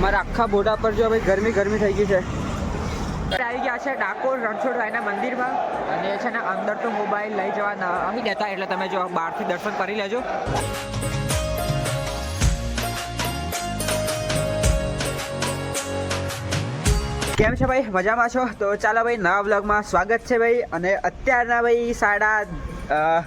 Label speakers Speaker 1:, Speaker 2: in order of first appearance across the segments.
Speaker 1: મારા આખા બોડા પર જો ભાઈ ગરમી ગરમી થઈ ગઈ છે. આવી ગયા છે ડાકોર રણછોડરાયના મંદિરમાં. અને છે ને અંદર તો મોબાઈલ લઈ જવા ન- નહીં દેતા એટલે તમે જો બહારથી દર્શન કરી લેજો. કેમ છે ભાઈ? મજામાં છો? તો ચાલો ભાઈ, નવા બ્લોગમાં સ્વાગત છે ભાઈ. અને અત્યારના ભાઈ સાડા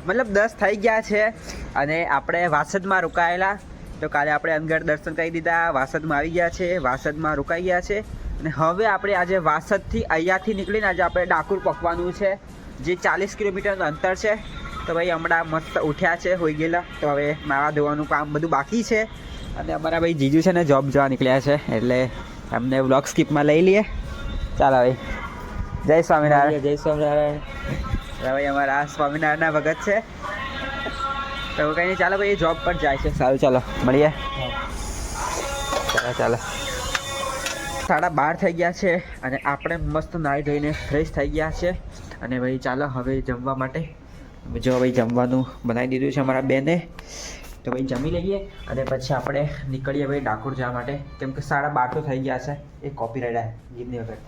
Speaker 1: મતલબ દસ થઈ ગયા છે. અને આપણે વાસદમાં રોકાયેલા. તો કાલે આપણે અનગઢ દર્શન કરી દીધા વાસદમાં આવી ગયા છે વાસદમાં રોકાઈ ગયા છે. અને હવે આપણે આજે વાસદથી અહીંયાથી નીકળીને આજે આપણે ડાકોર પકવાનું છે જે ચાલીસ કિલોમીટરનું અંતર છે. તો ભાઈ હમણાં મસ્ત ઉઠ્યા છે હોઈ ગયેલા. તો હવે નાવા ધોવાનું કામ બધું બાકી છે. અને અમારા ભાઈ જીજુ છે ને જોબ જવા નીકળ્યા છે એટલે એમને વ્લોગ સ્કીપમાં લઈ લઈએ. ચાલો ભાઈ જય સ્વામિનારાયણ.
Speaker 2: જય સ્વામિનારાયણ.
Speaker 1: ભાઈ અમારા સ્વામિનારાયણના ભગત છે. તો કંઈ નહીં ચાલો ભાઈ જોબ પર જાય છે. સારું ચાલો મળીએ. ચાલો ચાલો. સાડા બાર થઈ ગયા છે અને આપણે મસ્ત નાહી ધોઈને ફ્રેશ થઈ ગયા છે. અને ભાઈ ચાલો હવે જમવા માટે. જો ભાઈ જમવાનું બનાવી દીધું છે અમારા બેને. તો ભાઈ જમી લઈએ અને પછી આપણે નીકળીએ ભાઈ ડાકોર જવા માટે. કેમ કે સાડા બાર તો થઈ ગયા છે. એ કોપી રાઈડ ગીરની વગર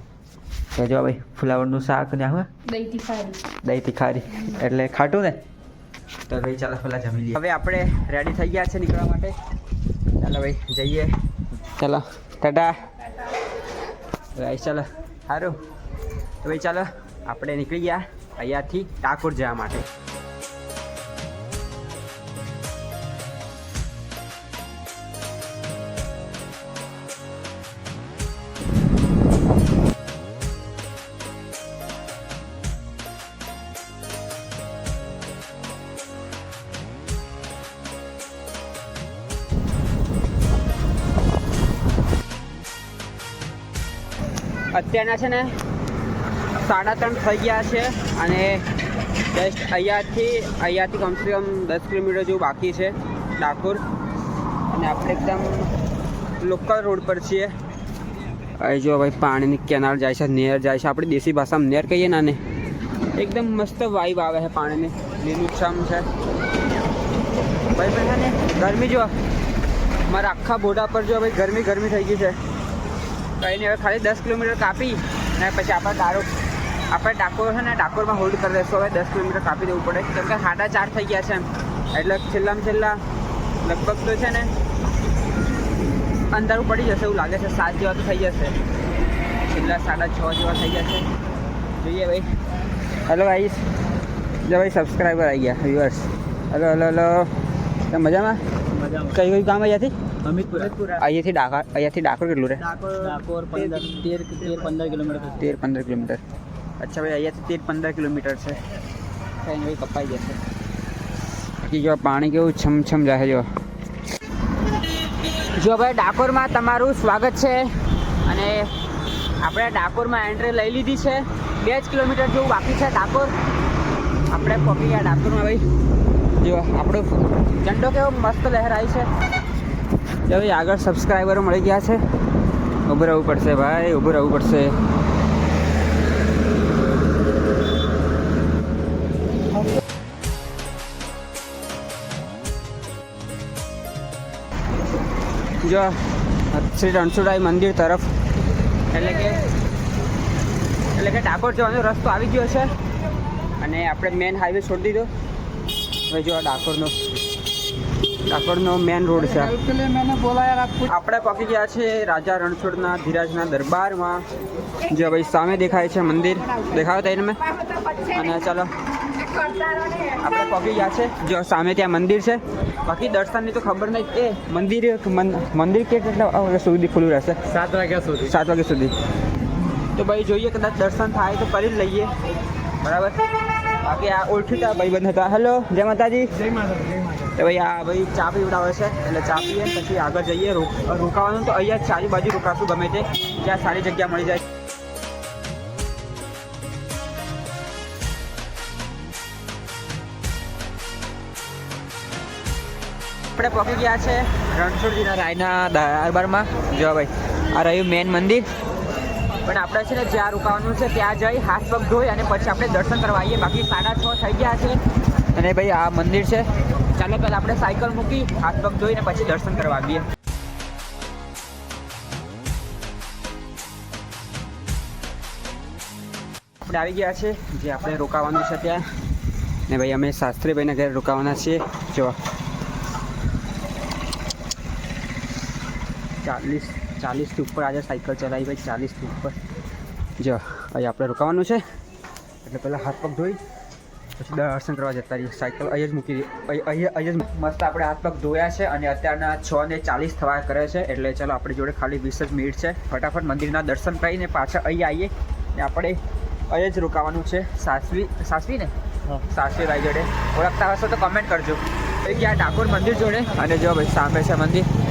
Speaker 1: તો જો ભાઈ ફુલાવરનું શાક ને આમાં
Speaker 3: દહીં તીખારી.
Speaker 1: દહીં તીખારી. એટલે ખાટું ને? તો ભાઈ ચાલો પહેલા જમી લઈએ. હવે આપણે રેડી થઈ ગયા છે નીકળવા માટે. ચાલો ભાઈ, જઈએ. ચાલો, ટાટા. ભાઈ, ચાલો સારું તો ભાઈ, ચાલો, આપણે નીકળી ગયા અહીંયાથી ટાકોર જવા માટે. અત્યારના છે ને સાડા ત્રણ થઈ ગયા છે અને જસ્ટ અહીંયાથી અહીંયાથી કમસે કમ દસ કિલોમીટર જેવું બાકી છે ડાકોર. અને આપણે એકદમ લોકલ રોડ પર છીએ. અહીં જો ભાઈ પાણીની કેનાલ જાય છે નેર જાય છે. આપણે દેશી ભાષામાં નેર કહીએ ને આને, એકદમ મસ્ત વાઇબ આવે છે પાણીની. લીલુંછમ છે. ભાઈ ભાઈ ને ગરમી જો, મારા આખા બોડા પર જો ભાઈ ગરમી ગરમી થઈ ગઈ છે. કંઈ નહીં હવે ખાલી દસ કિલોમીટર કાપી અને પછી આપણે દારૂ આપણે ડાકોર છે ને, ડાકોરમાં હોલ્ડ કરી દઈશું. હવે દસ કિલોમીટર કાપી દેવું પડે. કેમ કે સાડા ચાર થઈ ગયા છે એટલે છેલ્લામાં છેલ્લા લગભગ તો છે ને અંધારું પડી જશે એવું લાગે છે. સાત જેવા તો થઈ જશે. છેલ્લા સાડા છ જેવા થઈ ગયા છે. જોઈએ ભાઈ. હલો ભાઈ જો ભાઈ સબસ્ક્રાઈબર આવી ગયા વ્યુઅર્સ હલો હલો હલો મજામાં? કઈ કયું કામ અહીંયાથી?
Speaker 2: અમિતપુર
Speaker 1: અહીંયાથી ડાકોર અહીંયાથી ડાકોર કેટલું રહે?
Speaker 2: ડાકોર પંદર તેર તેર પંદર કિલોમીટર
Speaker 1: તેર પંદર કિલોમીટર. અચ્છા ભાઈ અહીંયાથી તેર પંદર કિલોમીટર છે. કંઈ નહીં કપાઈ જશે. બાકી જો પાણી કેવું છમછમ જાહે જો. જો ભાઈ ડાકોરમાં તમારું સ્વાગત છે. અને આપણે ડાકોરમાં એન્ટ્રી લઈ લીધી છે. બે જ કિલોમીટર જેવું બાકી છે ડાકોર. આપણે પહોંચી ગયા ડાકોરમાં ભાઈ. જો આપણો ઝંડો કેવો મસ્ત લહેરાય છે. જો ભાઈ આગળ સબસ્ક્રાઈબરો મળી ગયા છે. ઊભું રહેવું પડશે ભાઈ ઊભું રહેવું પડશે. જો, શ્રી રણછોડરાય મંદિર તરફ. એટલે કે એટલે કે ડાકોર જવાનો રસ્તો આવી ગયો છે. અને આપણે મેન હાઈવે છોડી દીધો. હવે જો આ ડાકોરનો ડાકોરનો મેન રોડ છે આપણે પહોંચી ગયા છે રાજા રણછોડના ધીરાજના દરબારમાં જે ભાઈ સામે દેખાય છે મંદિર. દેખાયો તઈને મેં? અને ચાલો. આપણે પહોંચી ગયા છે જો સામે ત્યાં મંદિર છે. બાકી દર્શનની તો ખબર નહીં. એ મંદિર મંદિર મંદિર કેટલા વાગ્યા સુધી ખુલ્લું રહેશે?
Speaker 2: સાત વાગ્યા સુધી.
Speaker 1: સાત વાગ્યા સુધી. તો ભાઈ જોઈએ કદાચ દર્શન થાય તો કરી જ લઈએ. બરાબર? બાકી આ ઓળખીતા ભાઈબંધ હતા. હેલો જય માતાજી.
Speaker 2: જય માતા
Speaker 1: તો ભાઈ આ ભાઈ ચા પીવડાવે છે એટલે ચા પીએ પછી આગળ જઈએ. રોકાવાનું તો અહીંયા ચારી બાજુ રોકાશું ગમે તે. જ્યાં સારી જગ્યા મળી જાય. આપણે પહોંચી ગયા છે રણછોડજીના રાયના દરબારમાં. જો ભાઈ આ રહ્યું મેન મંદિર. પણ આપણે છે ને જ્યાં રોકાવાનું છે ત્યાં જઈ હાથ પગ ધોઈ અને પછી આપણે દર્શન કરવા આવીએ. બાકી સાડા છ થઈ ગયા છે. અને ભાઈ આ મંદિર છે. ચાલો પહેલાં આપણે સાયકલ મૂકી હાથ પગ ધોઈને પછી દર્શન કરવા આવીએ. આપણે આવી ગયા છે, જે આપણે રોકાવાનું છે ત્યાં. ને ભાઈ અમે શાસ્ત્રીભાઈના ઘરે રોકાવાના છીએ. જો. ચાલીસ ચાલીસથી ઉપર આજે સાયકલ ચલાવી ભાઈ ચાલીસથી ઉપર. જો અહીં આપણે રોકાવાનું છે. એટલે પહેલાં હાથ પગ ધોઈ પછી દર્શન કરવા જતા રહીએ. સાયકલ અહીં જ મૂકી દઈએ અહીં જ મસ્ત આપણે હાથ પગ ધોયા છે અને અત્યારના છ ને ચાલીસ થવા કરે છે. એટલે ચાલો આપણી જોડે ખાલી વીસ જ મિનિટ છે. ફટાફટ મંદિરના દર્શન કરીને પાછા અહીં આવીએ ને આપણે અહીં જ રોકાવાનું છે. સાસવી સાસવી ને? સાસવી ભાઈ જોડે. ઓળખતા હશો તો કમેન્ટ કરજો. ગયા ડાકોર મંદિર જોડે. અને જો ભાઈ સામે છે મંદિર.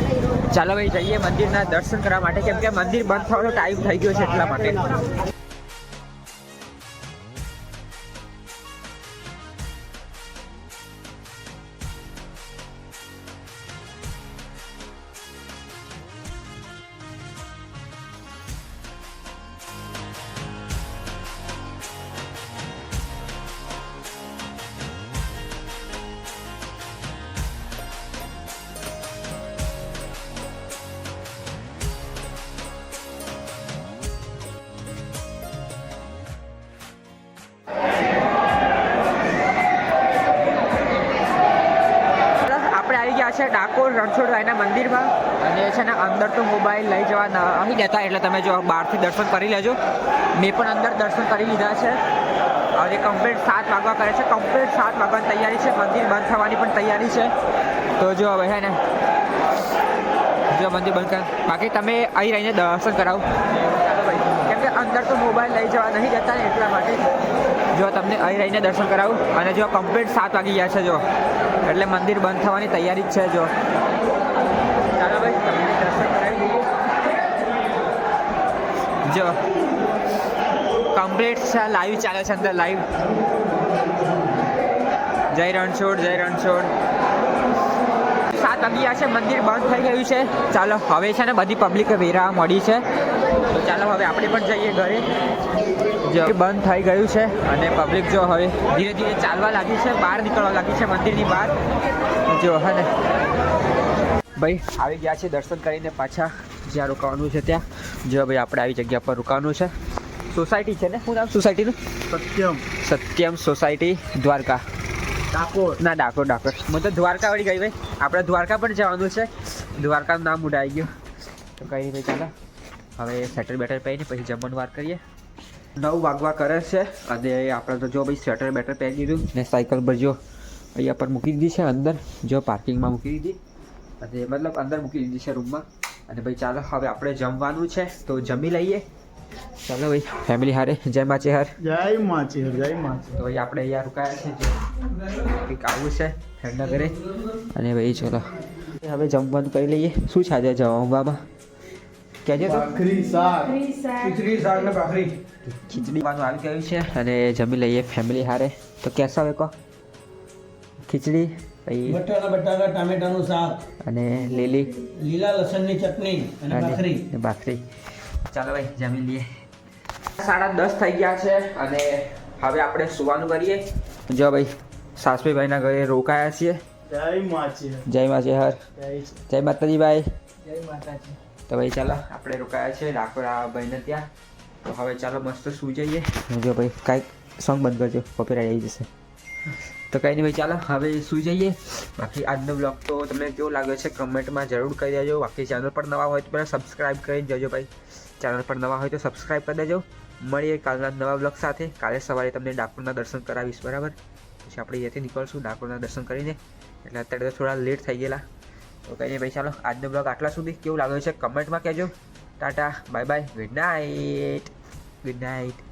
Speaker 1: ચાલો ભાઈ જઈએ મંદિરના દર્શન કરવા માટે. કેમ કે મંદિર બંધ થવાનો ટાઈમ થઈ ગયો છે એટલા માટે. ડાકોર રણછોડરાયના મંદિરમાં અને છે ને અંદર તો મોબાઈલ લઈ જવા નહીં દેતા એટલે તમે જો બહારથી દર્શન કરી લેજો. મેં પણ અંદર દર્શન કરી લીધા છે. હવે કમ્પ્લીટ સાત વાગવા કરે છે. કમ્પ્લીટ સાત વાગવાની તૈયારી છે. મંદિર બંધ થવાની પણ તૈયારી છે. તો જો હવે હે ને, જો મંદિર બંધ કર, બાકી તમે અહીં રહીને દર્શન કરાવો. કેમ કે અંદર તો મોબાઈલ લઈ જવા નહીં જતા ને એટલા માટે. જો તમને અહીં રહીને દર્શન કરાવું. અને જો કમ્પ્લીટ સાત વાગી ગયા છે જો. એટલે મંદિર બંધ થવાની તૈયારી જ છે જો. જો. કમ્પ્લીટ છે લાઈવ ચાલે છે અંદર લાઈવ જય રણછોડ જય રણછોડ. સાત વાગ્યા છે, મંદિર બંધ થઈ ગયું છે. ચાલો, હવે છે ને બધી પબ્લિક વેરા મળી છે. ચાલો, હવે આપણે પણ જઈએ ઘરે. જો બંધ થઈ ગયું છે અને પબ્લિક જો હવે ધીરે ધીરે ચાલવા લાગી છે બહાર નીકળવા લાગી છે મંદિરની બહાર. જો હે ને. ભાઈ આવી ગયા છે દર્શન કરીને પાછા જ્યાં રોકાવાનું છે ત્યાં. જો ભાઈ આપણે આવી જગ્યા પર રોકાવાનું છે. સોસાયટી છે ને? શું નામ સોસાયટીનું?
Speaker 2: સત્યમ.
Speaker 1: સત્યમ સોસાયટી દ્વારકા.
Speaker 2: ડાકોર.
Speaker 1: ના ડાકોર ડાકોર. મને તો દ્વારકા વળી ગઈ ભાઈ. આપણે દ્વારકા પણ જવાનું છે. દ્વારકાનું નામ ઉડાઈ ગયું. તો કઈ નહીં ભાઈ ચાલો? હવે સેટર બેટર પહેરીને પછી જમવાનું વાર કરીએ. નવ વાગવા કરે છે. અને આપણે તો જો ભાઈ સ્વેટર બેટર પહેરી દીધું ને સાયકલ પર જો અહીંયા પર મૂકી દીધી છે અંદર. જો પાર્કિંગમાં મૂકી દીધી. અને મતલબ અંદર મૂકી દીધી છે રૂમમાં અને ભાઈ ચાલો હવે આપણે જમવાનું છે તો જમી લઈએ. ચાલો ભાઈ ફેમિલી હારે. જય માચે હાર.
Speaker 2: જય માચી જય માચે
Speaker 1: તો ભાઈ આપણે અહીંયા રોકાયા છે કંઈક આવું છે ઠંડા કરે. અને ભાઈ ચલો હવે જમવાનું કરી લઈએ. શું છે આજે જમવામાં? કહેજો તો.
Speaker 2: ભાખરી શાક ખીચડી શાક ને ભાખરી.
Speaker 1: ખીચડી વાનું આવી ગયું છે અને જમી લઈએ ફેમિલી હારે. તો કેસા હવે કહો ખીચડી પછી
Speaker 2: બટાકા બટાકા ટામેટાનું શાક.
Speaker 1: અને લીલી.
Speaker 2: લીલા લસણની ચટણી અને ભાખરી
Speaker 1: અને ભાખરી. ચાલો ભાઈ જમી લઈએ. સાડા દસ થઈ ગયા છે અને હવે આપણે સુવાનું કરીએ. જો ભાઈ સાસવીભાઈના ઘરે રોકાયા છીએ.
Speaker 2: જય માચી
Speaker 1: જય માજી હર.
Speaker 2: જય
Speaker 1: જય માતાજી ભાઈ
Speaker 2: જય માતાજી.
Speaker 1: તો ભાઈ ચાલો, આપણે રોકાયા છે ડાકોરા ભાઈને ત્યાં. તો હવે ચાલો મસ્ત સુઈ જઈએ. જો ભાઈ કાંઈક સોંગ બંધ કરજો કોપીરાઇટ આવી જશે. તો કંઈ નહીં ભાઈ, ચાલો હવે સુઈ જઈએ. બાકી આજનો બ્લોગ તો તમને કેવો લાગ્યો છે કમેન્ટમાં જરૂર કરી દેજો. બાકી ચેનલ પર નવા હોય તો પહેલાં સબસ્ક્રાઈબ કરી જજો ભાઈ. ચેનલ પર નવા હોય તો સબસ્ક્રાઈબ કરી દેજો. મળીએ કાલના નવા બ્લોગ સાથે. કાલે સવારે તમને ડાકોરના દર્શન કરાવીશ, બરાબર? પછી આપણે અહીંયાથી નીકળશું ડાકોરના દર્શન કરીને. એટલે અત્યારે તો થોડા લેટ થઈ ગયેલા. તો કંઈ નહીં ભાઈ, ચાલો, આજનો બ્લોગ આટલા સુધી. કેવું લાગ્યું છે? કમેન્ટમાં કહેજો. Tata bye bye good night good night